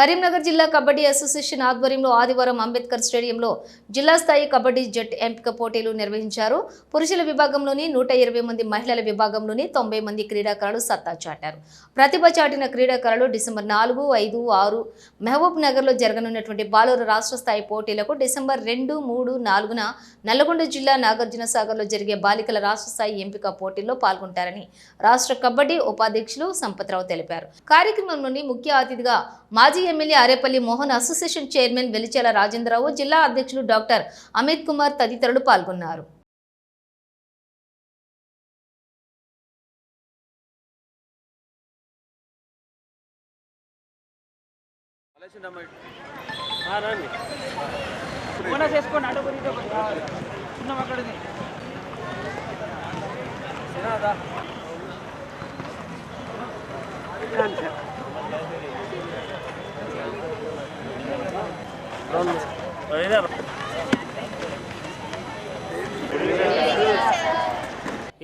కరీంనగర్ జిల్లా కబడ్డీ అసోసియేషన్ ఆధ్వర్యంలో ఆదివారం అంబేద్కర్ స్టేడియంలో జిల్లా స్థాయి కబడ్డీ జట్ ఎంపిక పోటీలు నిర్వహించారు. పురుషుల విభాగంలోని నూట ఇరవై మంది మహిళల విభాగంలోని తొంభై మంది క్రీడాకారులు సత్తా చాటారు. ప్రతిభ చాటిన క్రీడాకారులు డిసెంబర్ నాలుగు ఐదు ఆరు మహబూబ్ నగర్లో జరగనున్నటువంటి బాలూరు రాష్ట్ర స్థాయి పోటీలకు డిసెంబర్ రెండు మూడు నాలుగున నల్గొండ జిల్లా నాగార్జున సాగర్లో జరిగే బాలికల రాష్ట్ర స్థాయి ఎంపిక పోటీల్లో పాల్గొంటారని రాష్ట్ర కబడ్డీ ఉపాధ్యక్షులు సంపత్రావు తెలిపారు. కార్యక్రమంలోని ముఖ్య అతిథిగా మాజీ MLA Arepalli Mohan association chairman Velichela Rajendrarao జిల్లా అధ్యక్షులు డాక్టర్ అమిత్ కుమార్ తదితరులు పాల్గొన్నారు.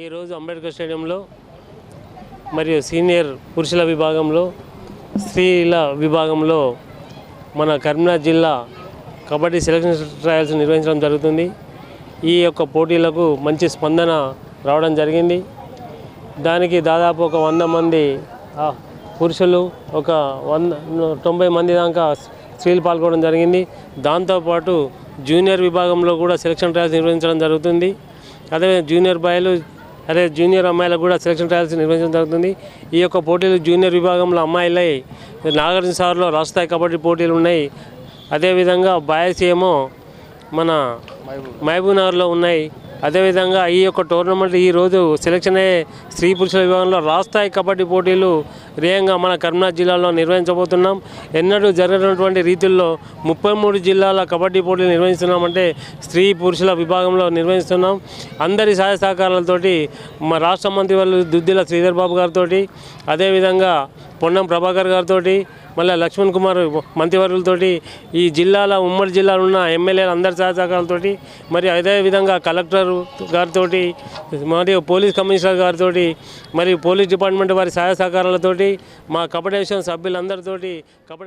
ఈరోజు అంబేద్కర్ స్టేడియంలో మరియు సీనియర్ పురుషుల విభాగంలో స్త్రీల విభాగంలో మన కరీంనగర్ జిల్లా కబడ్డీ సెలక్షన్ ట్రయల్స్ నిర్వహించడం జరుగుతుంది. ఈ యొక్క పోటీలకు మంచి స్పందన రావడం జరిగింది. దానికి దాదాపు ఒక వంద మంది పురుషులు ఒక వంద తొంభై మంది దాకా స్త్రీలు పాల్గొనడం జరిగింది. దాంతోపాటు జూనియర్ విభాగంలో కూడా సెలక్షన్ ట్రయల్స్ నిర్వహించడం జరుగుతుంది. అదే జూనియర్ బాయ్లు అదే జూనియర్ అమ్మాయిలకు కూడా సెలక్షన్ ట్రయల్స్ నిర్వహించడం జరుగుతుంది. ఈ యొక్క పోటీలు జూనియర్ విభాగంలో అమ్మాయిలై నాగార్జున సార్లో రాష్ట్రాయి కబడ్డీ పోటీలు ఉన్నాయి. అదేవిధంగా బాయ్స్ ఏమో మన మహబూబ్నగర్లో ఉన్నాయి. అదేవిధంగా ఈ యొక్క టోర్నమెంట్ ఈ రోజు సెలక్షన్ అయ్యే స్త్రీ పురుషుల విభాగంలో రాష్ట్రాయి కబడ్డీ పోటీలు రేయంగా మన కరీంనగర్ జిల్లాలో నిర్వహించబోతున్నాం. ఎన్నడూ జరగనటువంటి రీతుల్లో ముప్పై మూడు జిల్లాల కబడ్డీ పోటీలు నిర్వహిస్తున్నామంటే స్త్రీ పురుషుల విభాగంలో నిర్వహిస్తున్నాం. అందరి సహాయ సహకారాలతోటి మా రాష్ట్ర మంత్రి వాళ్ళు దుద్దిల శ్రీధర్ బాబు గారితో అదేవిధంగా పొన్నం ప్రభాకర్ గారితో మళ్ళీ లక్ష్మణ్ కుమార్ మంత్రివర్యులతోటి ఈ జిల్లాల ఉమ్మడి జిల్లాలో ఉన్న ఎమ్మెల్యేల అందరి సహాయ మరి మరి అదేవిధంగా కలెక్టర్ గారితో మరియు పోలీస్ కమిషనర్ గారితో మరియు పోలీస్ డిపార్ట్మెంట్ వారి సహాయ సహకారాలతోటి మా కపటేషన్ సభ్యులందరితోటి కపట